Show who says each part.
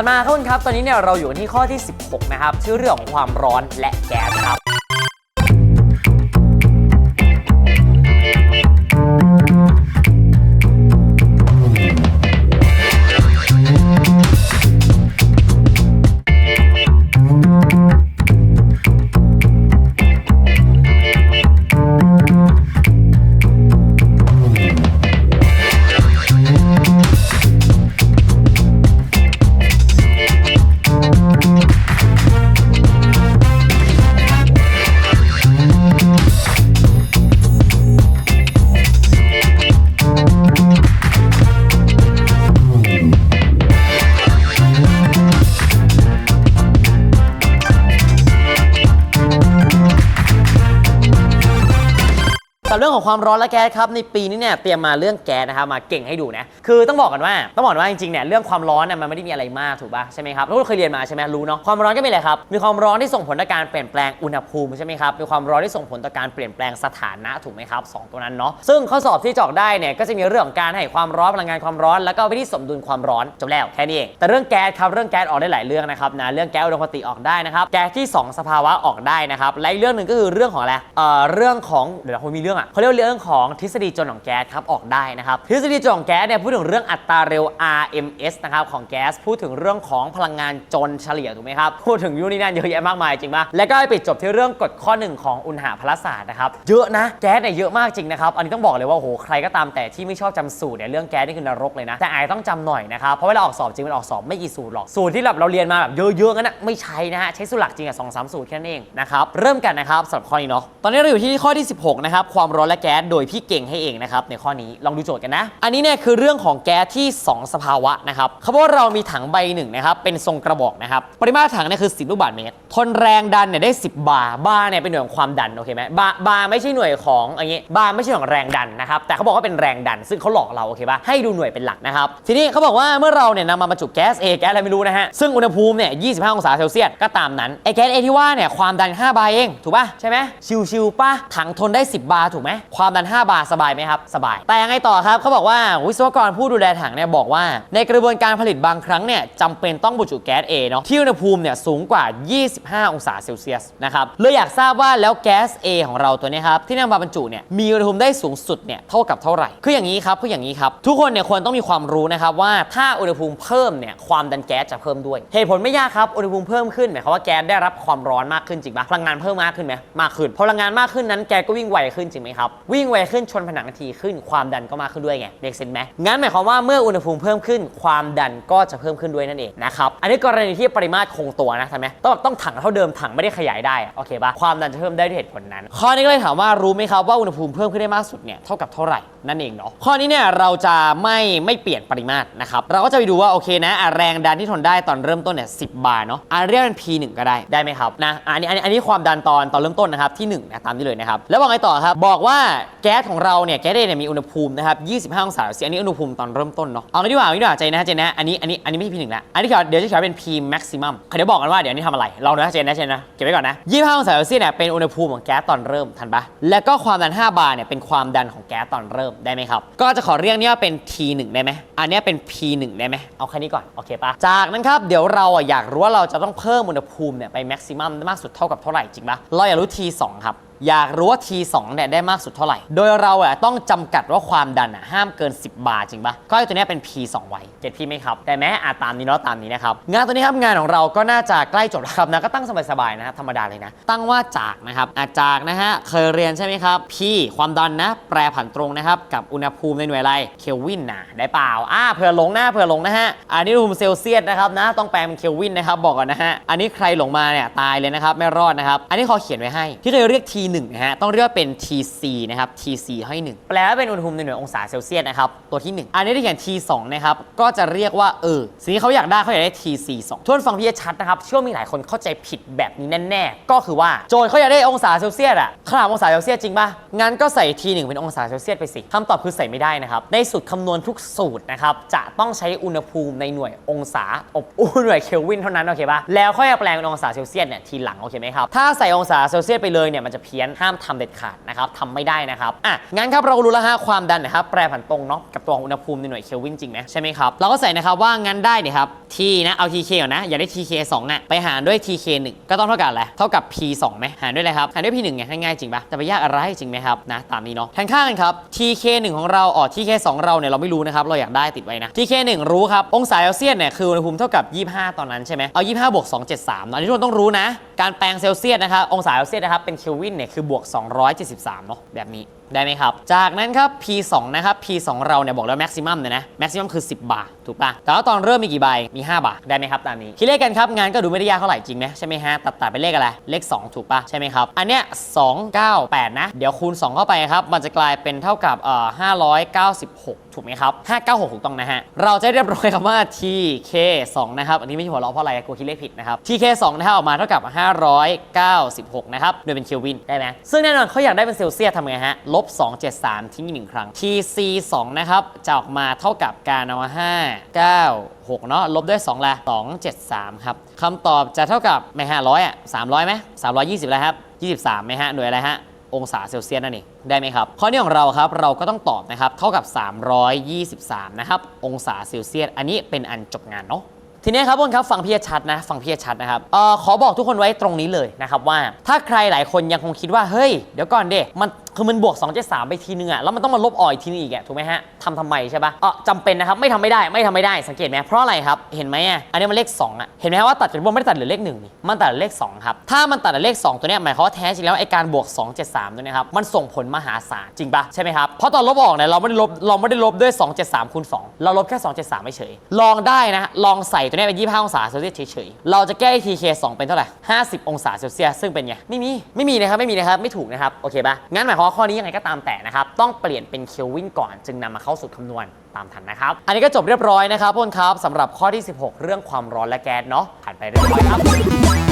Speaker 1: ถัดมาครับคุณครับ ตอนนี้เนี่ยเราอยู่ที่ข้อที่ 16 นะครับ ชื่อเรื่องของความร้อนและแก๊สครับ เรื่องของความร้อนและแก๊สครับในปีนี้เนี่ยเตรียมมาเรื่องแก๊สนะครับมาเก่งให้ดูนะคือต้องบอกกันว่าต้องบอกว่าจริงๆเนี่ยเรื่องความร้อนน่ะมันไม่ได้มีอะไรมากถูกป่ะใช่ไหมครับทุกคนเคยเรียนมาใช่ไหมรู้เนาะความร้อนก็มีอะไรครับมีความร้อนที่ส่งผลต่อการเปลี่ยนแปลงอุณหภูมิใช่ไหมครับมีความร้อนที่ส่งผลต่อการเปลี่ยนแปลงสถานะถูกไหมครับสองตัวนั้นเนาะซึ่งข้อสอบที่จอกได้เนี่ยก็จะมีเรื่องของการให้ความร้อนพลังงานความร้อนแล้วก็วิธีสมดุลความร้อนจบแล้วแค่นี้เองแต่เรื่องแก๊สครับเรื่องแก๊สออกได้หลายเรื่องนะครับนะเรื่องแก๊สอุดมคติออกได้นะครับแก๊สที่สองสภาวะออกได้นะครับและอีกเรื่องหนึ่งก็คือเรื่องของอะไรเอ่อเรื่องของเดี๋ยวนะคุณมีเรื่องอะเขาเรียกเรื่องของทฤษฎีจนของแก๊สครับออกได้นะครับ ทฤษฎีจนของแก๊สเนี่ยพูดถึงเรื่องอัตราเร็ว RMS นะครับของแก๊สพูดถึงเรื่องของพลังงานจนเฉลี่ยถูกไหมครับพูดถึงยูนนี่นั่นเยอะแยะมากมายจริงปะแล้วก็ไปปิดจบที่เรื่องกฎข้อหนึ่งของอุณหภาศาสตร์นะครับเยอะนะแก๊สเนี่ยเยอะมากจริงนะครับอันนี้ต้องบอกเลยว่าโอ้โหใครก็ตามแต่ที่ไม่ชอบจำสูตรเนี่ยเรื่องแก๊สนี่คือนรกเลยนะแต่ไอายต้องจำหน่อยนะครับเพราะเวลาออกสอบจริงมันออกสอบไม่กี่สูตรหรอกสูตรที่แบบเราเรียนมาแบบเยอะๆงั้นนะไม่ใช่นะฮะใช้สูตรหลักจริงอะสองสามสูตรแค่นั้นเองนะครับเริ่มกันนะครับสำหรับข้อนี้เนาะตอนนี้เราอยู่ที่ข้อที่ 16นะครับความร้อนและแก๊สโดยพี่เก่งให้เองนะครับในข้อนี้ลองดูโจทย์กันนะ อันนี้เนี่ยคือเรื่องของแก๊สที่ 2 สภาวะนะครับเขาบอกว่าเรามีถังใบหนึ่งนะครับเป็นทรงกระบอกนะครับปริมาตรถังเนี่ยคือ 10 ลูกบาศก์เมตร ทนแรงดันเนี่ยได้ 10 บาร์บาร์เนี่ยเป็นหน่วยของความดันโอเคไหมบาร์บาร์ไม่ใช่หน่วยของอย่างงี้บาร์ไม่ใช่ของแรงดันนะครับแต่เขาบอกว่าเป็นแรงดัน ซึ่งเขาหลอกเราโอเคปะให้ดูหน่วยเป็นหลักนะครับทีนี้เขาบอกว่าเมื่อเราเนี่ยนำมาบรรจุแก๊ส A แก๊สอะไรไม่รู้นะฮะซึ่งอุณหภูมิเนี่ย 25 องศาเซลเซียสก็ตามนั้นไอแก๊ส A ที่ว่าเนี่ยความดัน 5 บาร์เองถูกป่ะใช่ไหมชิวๆป่ะถังทนได้ 10 บาร์ถูกไหมความดัน 5 บาร์สบายไหมครับ สบาย แต่ยังไงต่อครับเขาบอกว่าวิศวกรผู้ดูแลถังเนี่ยบอกว่า ในกระบวนการผลิตบางครั้งเนี่ยจำเป็นต้องบรรจุแก๊ส A เนาะที่อุณหภูมิเนี่ยสูงกว่า 25 องศาเซลเซียสนะครับเลยอยากทราบว่าแล้วแก๊ส A ของเราตัวเนี้ครับที่นำมาบรรจุเนี่ยมีอุณหภูมิได้สูงสุดเนี่ยเท่ากับเท่าไหร่คืออย่างนี้ครับคืออย่างนี้ครับทุกคนเนี่ยควรต้องมีความรู้นะครับว่าถ้าอุณหภูมิเพิ่มเนี่ยความดันแก๊สจะเพิ่มด้วยเหตุผลไม่ยากครับอุณหภูมิเพิ่มขึ้นหมายความว่าแก๊สได้รับความร้อนมากขึ้นจริงปะพลังงานเพิ่มมากขึ้นไหมมากขึ้นพลังงานมากขึ้นนั้นแก๊สก็วิ่งไวขึ้นจริงไหมครับวิ่งไวขึ้นชนผนังนาทีขึ้นความดันก็มากขึ้นด้วยไงเด็กเซนไหมงั้นหมายความว่าเมื่ออุณหภูมิเพิ่มขึ้นความดันก็จะเพิ่มขึ้นด้วยนั่นเองนะครับอันนี้กรณีที่ปริมาตรคงตัวนะใช่ไหมต้องต้องถังเท่าเดิมถังไม่ได้ขยายได้อะโอเคปะความดันจะเพิ่มได้ด้วยเหตุผลนั้น ข้อนี้ก็เลยถามว่ารู้ไหมครับว่าอุณหภูมิเพิ่มขึ้นได้มากสุดเนี่ยเท่ากับเท่าไหร่นั่นเองเนาะข้อนี้เนี่ยเราจะไม่ไม่เปลี่ยนปริมาตรนะครับเราก็จะไปดูว่าโอเคนะแรงดันที่ทนได้ตอนเริ่มต้นเนี่ยสิบาร์เนาะอะเรียกเป็น P1 ก็ได้ได้ไหมครับนะอันนี้อันนี้ความดันตอนตอนเริ่มต้นนะครับที่1นะตามนี้เลยนะครับแล้วบอกไงต่อครับบอกว่าว่าแก๊สของเราเนี่ยแก๊สเนี่ยมีอุณหภูมินะครับ 25 องศาเซลเซียสอันนี้อุณหภูมิตอนเริ่มต้นเนาะเอางี้ดีกว่าเอางี้ดีกว่าใจนะใจนะอันนี้อันนี้อันนี้ไม่ใช่ P1 ละอันนี้เดี๋ยวจะเขียนเป็น P maximum เดี๋ยวบอกกันว่าเดี๋ยวนี้ทำอะไรเรานะใจนะใจนะเก็บไว้ก่อนนะ 25 องศาเซลเซียสเนี่ยเป็นอุณหภูมิของแก๊สตอนเริ่มทันปะแล้วก็ความดัน 5 บาร์เนี่ยเป็นความดันของแก๊สตอนเริ่มได้ไหมครับก็จะขอเรียกนี่ว่าเป็น T1 ได้ไหมอันนี้เป็น P1 ได้ไหมเอาแค่นี้ก่อนโอเคปะจากนั้นครับเดี๋ยวเราอะอยากรู้ว่าเราจะต้องเพิ่มอุณหภูมิเนี่ยไป maximum มากสุดเท่ากับเท่าไหร่จริงปะเราอยากรู้ T2 ครับ อยากรู้ว่า T2 เนี่ยได้มากสุดเท่าไหร่ โดยเราอะต้องจำกัดว่าความดันอะห้ามเกิน 10 บาร์จริงปะก็ไอ้ตัวเนี้ยเป็น P2 ไว้เก็ตพี่ไหมครับ แต่แม้อาตามนี้เนาะตามนี้นะครับ งานตัวนี้ครับงานของเราก็น่าจะใกล้จบแล้วครับนะก็ตั้งสบายๆนะธรรมดาเลยนะ ตั้งว่าจากนะครับอาจากนะฮะเคยเรียนใช่ไหมครับ P ความดันนะ แปรผันตรงนะครับกับอุณหภูมิในหน่วยอะไรเคลวินนะได้เปล่าอ่าเผื่อหลงนะเผื่อหลงนะฮะอันนี้อุณหภูมิเซลเซียสนะครับนะต้องแปลเป็นเคลวินนะครับบอกก่อนนะฮะอันนี้ใครหลงมาเนี่ยตายเลยนะครับไม่รอดนะครับอันนี้ขอเขียนไว้ให้ที่เคยเรียก T1 นะฮะต้องเรียกว่าเป็น TC นะครับ TC ให้หนึ่งแปลว่าเป็นอุณหภูมิในหน่วยองศาเซลเซียสนะครับตัวที่ 1 อันนี้ที่เขียน T2 นะครับก็จะเรียกว่าเออสิ่งที่เขาอยากได้เขาอยากได้ TC 2ทุกคนฟังพี่ชัดนะครับเชื่อว่ามีหลายคนเข้าใจผิดแบบนี้แน่ๆ ก็คือว่าโจทย์เขาอยากได้องศาเซลเซียสอะขนาดองศาเซลเซียสจริงป่ะงั้นก็ใส่ T1 เป็นองศาเซลเซียสไปสิคำตอบคือใส่ไม่ได้นะครับในสูตรคำนวณทุกสูตรนะครับจะต้องใช้อุณหภูมิในหน่วยองศาอบอุ่นหน่วยเคลวินเท่านั้นโอเคป่ะแล้วค่อยแปลงเป็นองศาเซลเซียสเนี่ยทีหลังโอเคไหมครับถ้าใส่องศาเซลเซียสไปเลยเนี่ยมันจะเพี้ยพี้ยนห้ามทำเด็ดขาดนะครับทำไม่ได้นะครับอะงั้นครับเรารู้แล้วฮะความดันนะครับแปรผันตรงเนาะกับตัวของอุณหภูมิในหน่วยเคลวินจริงไหมใช่ไหมครับเราก็ใส่นะครับว่างั้นได้เนี่ยครับ t นะเอา tk ก่อนนะอย่าได้ tk 2อะไปหารด้วย tk 1ก็ต้องเท่ากับอะไรเท่ากับ p 2ไหมหารด้วยอะไรครับหารด้วย p 1ไงง่ายจริงปะจะไปยากอะไรจริงไหมครับนะตามนี้เนาะแทนข้างกันครับ tk 1ของเราอ๋อ tk 2เราเนี่ยเราไม่รู้นะครับเราอยากได้ติดไว้นะ tk 1รู้ครับองศาเซลเซียสเนี่ยคืออุณหภูมิเท่ากับ 25 ตอนนั้นใช่ไหมเอา 25บวก273นอะอันนี้ทุกคนต้องรู้นะการแปลงเซลเซียสนะครับองศาเซลเซียสนะครับเป็นเคลวินเนี่ยคือบวก 273 เนาะแบบนี้ ได้ไหมครับ จากนั้นครับ p2 นะครับ p2 เราเนี่ยบอกแล้วแม็กซิมัมเนี่ยนะแม็กซิมัมคือ 10 บาท ถูกปะแต่ว่าตอนเริ่มมีกี่ใบ มี 5 บาท ได้ไหมครับตามนี้คิดเลขกันครับงานก็ดูไม่ได้ยากเท่าไหร่จริงไหมใช่ไหมฮะตัดตัดเป็นเลขอะไร เลข 2 ถูกปะใช่ไหมครับ อันเนี้ย298 นะ เดี๋ยวคูณ 2 เข้าไปครับ มันจะกลายเป็นเท่ากับเอ่อ596 ถูกไหมครับ 596 ถูกต้องนะฮะเราจะเรียบร้อยคำว่า tk 2 นะครับอันนี้ไม่ใช่หัวเราะเพราะอะไรกลัวคิดเลขผิดนะครับ tk 2 นะครับออกมาเท่ากับ 596 นะครับโดยเป็นเคลวินได้ไหมซึ่งแน่นอนเขาอยากได้เป็นเซลเซียสทำไงฮะลบ 273 ทิ้งอีกหนึ่งครั้ง tc 2 นะครับ จะออกมาเท่ากับการเอา5 9 6 เนาะลบด้วย 2 ละ 273 ครับคำตอบจะเท่ากับไม่500 อะ 300ไหม320 แล้วครับ 23ไหมฮะ หน่วยอะไรฮะองศาเซลเซียสนั่นเองได้ไหมครับ ข้อนี้ของเราครับเราก็ต้องตอบนะครับ เท่ากับ 323 นะครับ องศาเซลเซียส อันนี้เป็นอันจบงานเนาะทีนี้ครับทุกคนครับฟังพี่ชัดนะฟังพี่ชัดนะครับเอ่อขอบอกทุกคนไว้ตรงนี้เลยนะครับว่า ถ้าใครหลายคนยังคงคิดว่าเฮ้ยเดี๋ยวก่อนเดมัน คือมันบวก 273 ไปทีนึงอะแล้วมันต้องมาลบออกอีกทีนึงอีกอะถูกไหมฮะทำทำไมใช่ปะเออจำเป็นนะครับไม่ทำไม่ได้ไม่ทำไม่ได้สังเกตไหมเพราะอะไรครับเห็นไหมอะอันนี้มันเลข2อะเห็นไหมว่าตัดจากบนไม่ได้ตัดเหลือเลข1นี่มันตัดเหลือเลข2ครับถ้ามันตัดเหลือเลข 2 ตัวเนี้ยหมายความว่าแท้จริงแล้วไอการบวก 273 ตัวเนี้ยครับมันส่งผลมหาศาลจริงปะใช่ไหมครับเพราะตอนลบออกเนี่ยเราไม่ได้ลบเราไม่ได้ลบด้วย 273คูณ2เราลบแค่ 273ไม่เฉยลองได้นะลองใส่ตัวเนี้ยเป็น25องศาเซลเซียสเฉยๆเราจะแก้ TK 2เป็นเท่าไหร่50 องศาเซลเซียสซึ่งเป็นไงไม่มีไม่มีนะครับไม่มีนะครับไม่ถูกนะครับโอเคปะงั้นหมายความข้อนี้ยังไงก็ตามแต่นะครับ ต้องเปลี่ยนเป็นเคลวินก่อน จึงนำมาเข้าสูตรคำนวณตามทันนะครับ อันนี้ก็จบเรียบร้อยนะครับพวกคนครับสำหรับข้อที่ 16 เรื่องความร้อนและแก๊สเนาะผ่านไปเรียบร้อยครับ